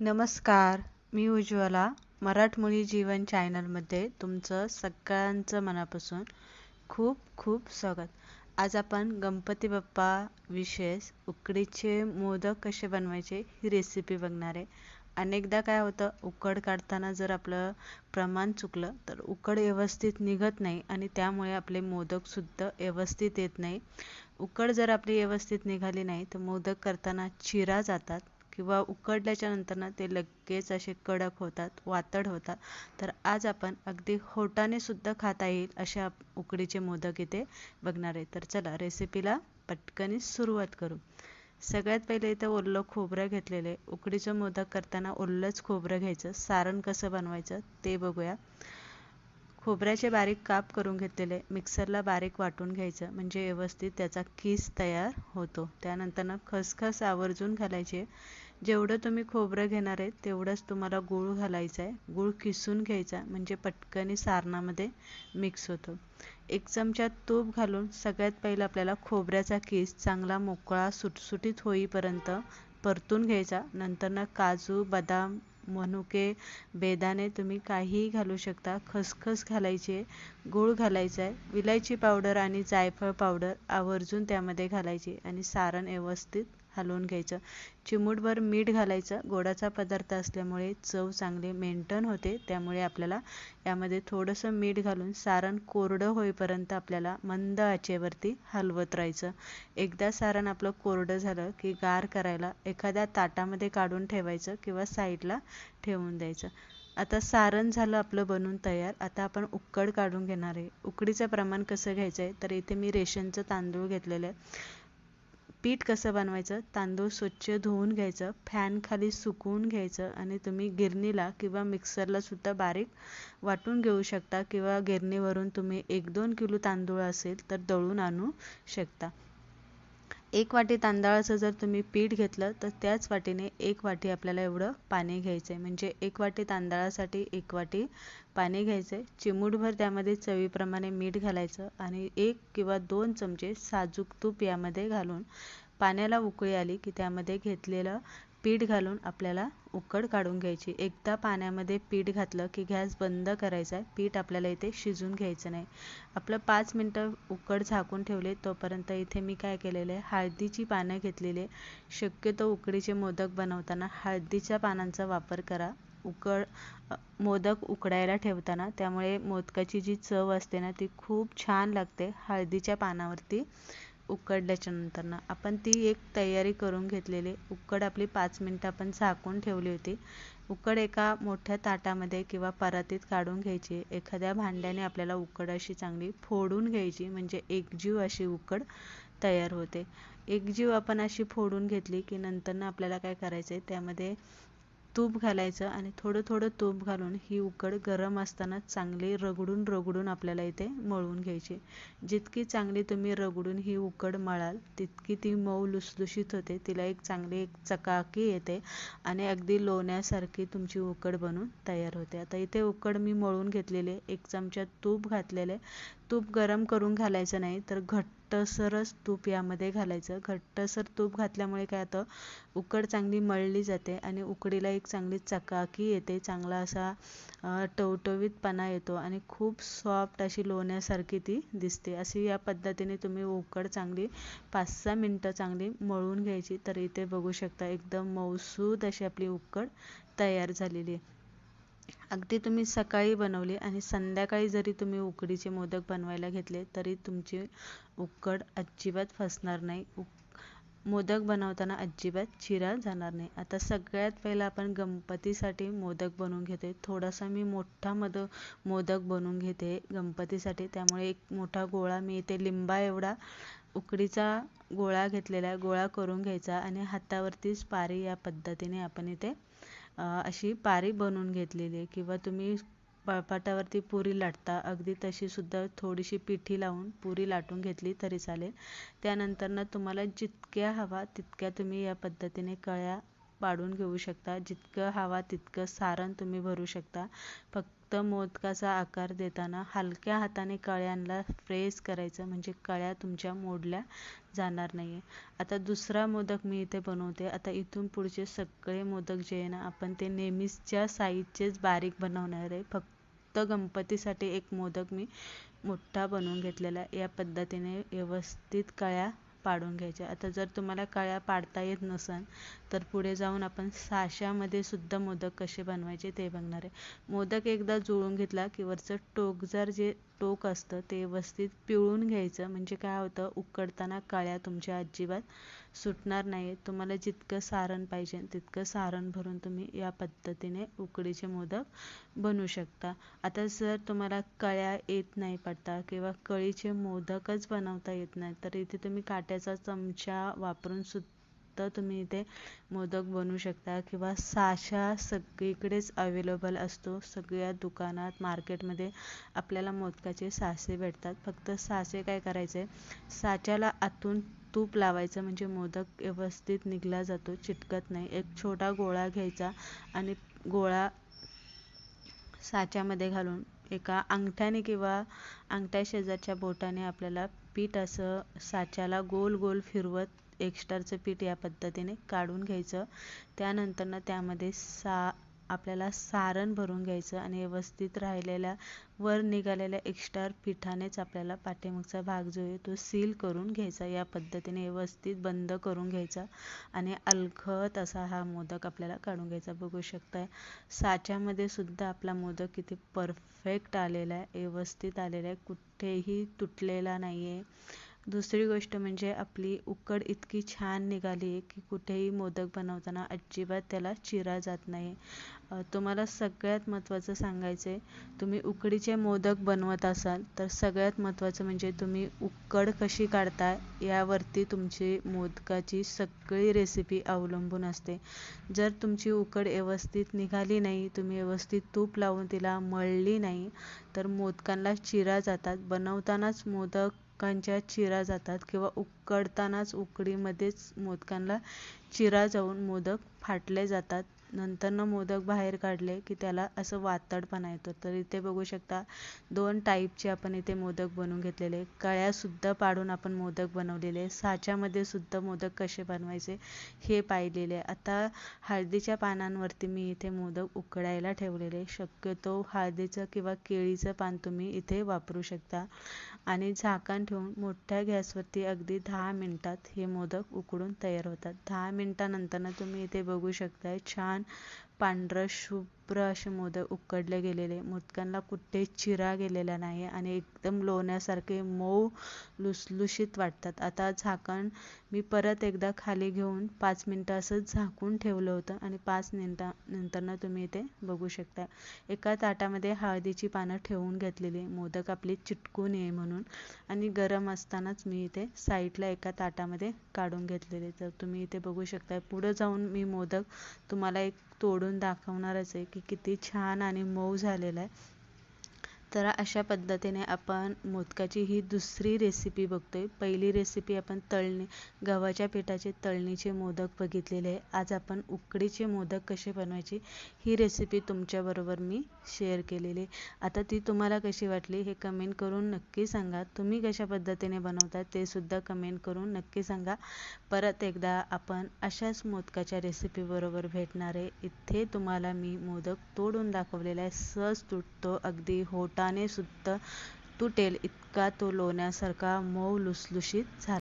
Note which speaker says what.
Speaker 1: नमस्कार मी उज्ज्वला मराठमोळी जीवन चॅनलमध्ये तुमचं सगळ्यांचं मनापासून खूप खूप स्वागत. आज आपण गणपती बाप्पा विशेष उकडीचे मोदक कसे बनवायचे ही रेसिपी बघणार आहे. अनेकदा काय होतं उकड काढताना जर आपलं प्रमाण चुकलं तर उकड व्यवस्थित निघत नाही आणि त्यामुळे आपले मोदकसुद्धा व्यवस्थित येत नाही. उकड जर आपली व्यवस्थित निघाली नाही तर मोदक करताना चिरा जातात. किंवा उकडल्याच्या नंतर ना ते लगेच असे कडक होतात वातड होतात. तर आज आपण अगदी होटाने सुद्धा खाता येईल अशा उकडीचे मोदक इथे बघणार आहे. तर चला रेसिपीला पटकनी सुरुवात करू. सगळ्यात पहिले इथं ओलं खोबरं घेतलेलं आहे. उकडीचं मोदक करताना ओलंच खोबरं घ्यायचं. सारण कसं बनवायचं ते बघूया. खोबऱ्याचे बारीक काप करून घेतलेले. मिक्सरला बारीक वाटून घ्यायचं. म्हणजे व्यवस्थित त्याचा किस तयार होतो. त्यानंतर खसखस आवर्जून घालायचे. जेवढं तुम्ही खोबरं घेणार आहे तेवढंच तुम्हाला गूळ घालायचा आहे. गूळ किसून घ्यायचा म्हणजे पटकनी सारणामध्ये मिक्स होतो. एक चमचा तूप घालून सगळ्यात पहिलं आपल्याला खोबऱ्याचा किस चांगला मोकळा सुटसुटीत होईपर्यंत परतून घ्यायचा. नंतर काजू बदाम मनुके बेदाणे तुम्ही काहीही घालू शकता. खसखस घालायची गूळ घालायचा आहे. विलायची पावडर आणि जायफळ पावडर आवर्जून त्यामध्ये घालायची आणि सारण व्यवस्थित हलवून घ्यायचं. चिमूटभर मीठ घालायचं. गोडाचा पदार्थ असल्यामुळे चव चांगली मेंटेन होते. त्यामुळे आपल्याला यामध्ये थोडंसं मीठ घालून सारण कोरडं होईपर्यंत आपल्याला मंद आचेवरती हलवत राहायचं. एकदा सारण आपलं कोरडं झालं की गार करायला एखाद्या ताटामध्ये काढून ठेवायचं किंवा साईडला ठेवून द्यायचं. आता सारण झालं आपलं बनून तयार. आता आपण उकड काढून घेणार आहे. उकडीचं प्रमाण कसं घ्यायचं आहे तर इथे मी रेशनचं तांदूळ घेतलेलं आहे. पीठ कसं बनवायचं? तांदूळ स्वच्छ धुवून घ्यायचं फॅनखाली सुकवून घ्यायचं आणि तुम्ही गिरणीला किंवा मिक्सरला सुद्धा बारीक वाटून घेऊ शकता किंवा गिरणीवरून तुम्ही एक दोन किलो तांदूळ असेल तर दळून आणू शकता. एक वाटी तांदळाचं जर तुम्ही पीठ घेतलं तर त्याच वाटीने एक वाटी आपल्याला एवढं पाणी घ्यायचं आहे म्हणजे एक वाटी तांदळासाठी एक वाटी पाणी घ्यायचं आहे चिमूटभर त्यामध्ये चवीप्रमाणे मीठ घालायचं आणि एक किंवा दोन चमचे साजूक तूप यामध्ये घालून पाण्याला उकळी आली की त्यामध्ये घेतलेलं पीठ घालून आपल्याला उकड काढून घ्यायची. एकदा पाण्यामध्ये पीठ घातलं की गॅस बंद करायचा आहे. पीठ आपल्याला इथे शिजून घ्यायचं नाही. आपलं पाच मिनटं उकड झाकून ठेवले तोपर्यंत इथे मी काय केलेलं आहे? हळदीची पानं घेतलेली आहे. शक्यतो उकडीचे मोदक बनवताना हळदीच्या पानांचा वापर करा. उकड मोदक उकडायला ठेवताना त्यामुळे मोदकाची जी चव असते ना ती खूप छान लागते. हळदीच्या पानावरती उकडल्याच्या नंतरनं आपण ती एक तयारी करून घेतलेली. उकड आपली पाच मिनटं आपण झाकून ठेवली होती. उकड एका मोठ्या ताटामध्ये किंवा परातीत काढून घ्यायची. एखाद्या भांड्याने आपल्याला उकड अशी चांगली फोडून घ्यायची. म्हणजे एकजीव अशी उकड तयार होते. एकजीव आपण अशी फोडून घेतली की नंतर आपल्याला काय करायचं आहे त्यामध्ये तूप घालायचं आणि थोडं थोडं तूप घालून ही उकड गरम असताना चांगली रगडून रगडून आपल्याला इथे मळून घ्यायची. जितकी चांगली तुम्ही रगडून ही उकड मळाल तितकी ती मऊ लुसलुशीत होते तिला एक चांगली एक चकाकी येते आणि अगदी लोण्यासारखी तुमची उकड बनून तयार होते. आता इथे उकड मी मळून घेतलेले एक चमचा तूप घातलेले तूप गरम करून घालायचं नाही तर घट्टसरच तूप यामध्ये घालायचं. घट्टसर तूप घातल्यामुळे काय होतं? उकड चांगली मळली जाते आणि उकडीला एक चांगली चकाकी येते. चांगला असा टवटवीतपणा येतो आणि खूप सॉफ्ट अशी लोण्यासारखी ती दिसते. अशी या पद्धतीने तुम्ही उकड चांगली पाच सहा मिनटं चांगली मळून घ्यायची. तर इथे बघू शकता एकदम मऊसूद अशी आपली उकड तयार झालेली आहे. अगदी तुम्ही सकाळी बनवली आणि संध्याकाळी जरी तुम्ही उकडीचे मोदक बनवायला घेतले तरी तुमची उकड अजिबात फसणार नाही. मोदक बनवताना अजिबात चिरा जाणार नाही. आता सगळ्यात पहिला आपण गणपतीसाठी मोदक बनवून घेते. थोडासा मी मोठा मद मोदक बनवून घेते गणपतीसाठी. त्यामुळे एक मोठा गोळा मी इथे लिंबा एवढा उकडीचा गोळा घेतलेला गोळा करून घ्यायचा आणि हातावरतीच पारी या पद्धतीने आपण इथे अशी पारी बनवून घेतलेली आहे. किंवा तुम्ही पळपाटावरती पुरी लाटता अगदी तशीसुद्धा थोडीशी पिठी लावून पुरी लाटून घेतली तरी चालेल. त्यानंतरनं तुम्हाला जितक्या हवा तितक्या तुम्ही या पद्धतीने कळ्या पाडून घेऊ शकता. जितकं हवा तितकं सारण तुम्ही भरू शकता. फक्त मोदकाचा आकार देताना हलक्या हाताने कळ्यांना प्रेस करायचं म्हणजे कळ्या तुमच्या मोडल्या जाणार नाही आहे आता दुसरा मोदक मी इथे बनवते. आता इथून पुढचे सगळे मोदक जे आहे ना आपण ते नेहमीच्या साईजचेच बारीक बनवणार आहे. फक्त गणपतीसाठी एक मोदक मी मोठा बनवून घेतलेला या पद्धतीने व्यवस्थित कळ्या पाडून घ्यायच्या आता जर तुम्हाला कळ्या पाडता येत नसेल तर पुढे जाऊन आपण साश्यामध्ये सुद्धा मोदक कसे बनवायचे ते बघणार आहे. मोदक एकदा जुळून घेतला की वरचं टोकजार जे टोक असतं ते व्यवस्थित पिळून घ्यायचं. म्हणजे काय होतं? उकडताना कळ्या तुमच्या अजिबात सुटणार नाही तुम्हाला जितकं सारण पाहिजे तितकं सारण भरून तुम्ही या पद्धतीने उकडीचे मोदक बनवू शकता. आता जर तुम्हाला कळ्या येत नाही पडता किंवा कळीचे मोदकच बनवता येत नाही तर इथे तुम्ही काट्याचा चमचा वापरून सुद्धा तुम्ही इथे मोदक बनवू शकता किंवा साशा सगळीकडेच अवेलेबल असतो. सगळ्या दुकानात मार्केटमध्ये आपल्याला मोदकाचे सासे भेटतात. फक्त साचे काय करायचे? साच्याला आतून तूप लावायचं म्हणजे मोदक व्यवस्थित निघला जातो चिटकत नाही. एक छोटा गोळा घ्यायचा आणि गोळा साच्यामध्ये घालून एका अंगठ्याने किंवा अंगठ्या शेजारच्या बोटाने आपल्याला पीठ असं साच्याला गोल गोल फिरवत एक्स्ट्राचं पीठ या पद्धतीने काढून घ्यायचं. त्यानंतरनं त्यामध्ये सा आपल्याला सारण भरून घ्यायचं आणि व्यवस्थित राहिलेल्या वर निघालेल्या एक्स्ट्रा पिठानेच आपल्याला पाठीमागचा भाग जो आहे तो सील करून घ्यायचा. या पद्धतीने व्यवस्थित बंद करून घ्यायचा आणि अलखत असा हा मोदक आपल्याला काढून घ्यायचा. बघू शकताय साच्यामध्ये सुद्धा आपला मोदक किती परफेक्ट आलेला आहे व्यवस्थित आलेला आहे. कुठेही तुटलेला नाही आहे दुसरी गोष्ट म्हणजे आपली उकड इतकी छान निघाली आहे की कुठेही मोदक बनवताना अजिबात त्याला चिरा जात नाही. तुम्हाला सगळ्यात महत्त्वाचं सांगायचं आहे तुम्ही उकडीचे मोदक बनवत असाल तर सगळ्यात महत्त्वाचं म्हणजे तुम्ही उकड कशी काढता यावरती तुमची मोदकाची सगळी रेसिपी अवलंबून असते. जर तुमची उकड व्यवस्थित निघाली नाही तुम्ही व्यवस्थित तूप लावून तिला मळली नाही तर मोदकांना चिरा जातात. बनवतानाच मोदक मोदकांच्या चिरा जातात किंवा उकडतानाच उकडीमध्येच मोदकांना चिरा जाऊन मोदक फाटले जातात. नंतरनं मोदक बाहेर काढले की त्याला असं वातडपणा येतो. तर इथे बघू शकता दोन टाईपचे आपण इथे मोदक बनवून घेतलेले. कळ्यासुद्धा पाडून आपण मोदक बनवलेले. साच्यामध्ये सुद्धा मोदक कसे बनवायचे हे पाहिलेले. आता हळदीच्या पानांवरती मी इथे मोदक उकडायला ठेवलेले. शक्यतो हळदीचं किंवा केळीचं पान तुम्ही इथे वापरू शकता. आणि झाकण ठेवून मोठ्या गॅसवरती अगदी दहा मिनटात हे मोदक उकडून तयार होतात. दहा मिनटानंतर तुम्ही इथे बघू शकताय छान पांढरं शुभ शुभ्र असे मोदक उकडले गेलेले. मोदकांना कुठे चिरा गेलेला नाही आणि एकदम लोण्यासारखे मऊ लुसलुशीत वाटतात. आता झाकण मी परत एकदा खाली घेऊन पाच मिनटं असंच झाकून ठेवलं होतं आणि पाच मिनटा नंतरनं तुम्ही इथे बघू शकता. एका ताटामध्ये हळदीची पानं ठेवून घेतलेली. मोदक आपली चिटकू नये म्हणून आणि गरम असतानाच मी इथे साईडला एका ताटामध्ये काढून घेतलेले. तर तुम्ही इथे बघू शकता पुढं जाऊन मी मोदक तुम्हाला एक तोडून दाखवणारच आहे की किती छान आणि मऊ झालेला आहे. तर अशा पद्धतीने आपण मोदकाची ही दुसरी रेसिपी बघतो आहे पहिली रेसिपी आपण तळणी गव्हाच्या पिठाचे तळणीचे मोदक बघितलेले आहे. आज आपण उकडीचे मोदक कसे बनवायचे ही रेसिपी तुमच्याबरोबर मी शेअर केलेली आता ती तुम्हाला कशी वाटली हे कमेंट करून नक्की सांगा. तुम्ही कशा पद्धतीने बनवता ते सुद्धा कमेंट करून नक्की सांगा. परत एकदा आपण अशाच मोदकाच्या रेसिपीबरोबर भेटणार. आहे इथे तुम्हाला मी मोदक तोडून दाखवलेला आहे. सहज तुटतो अगदी होट बोटाने सुद्धा तुटेल इतका तो लोण्यासारखा मऊ लुसलुशीत झाला.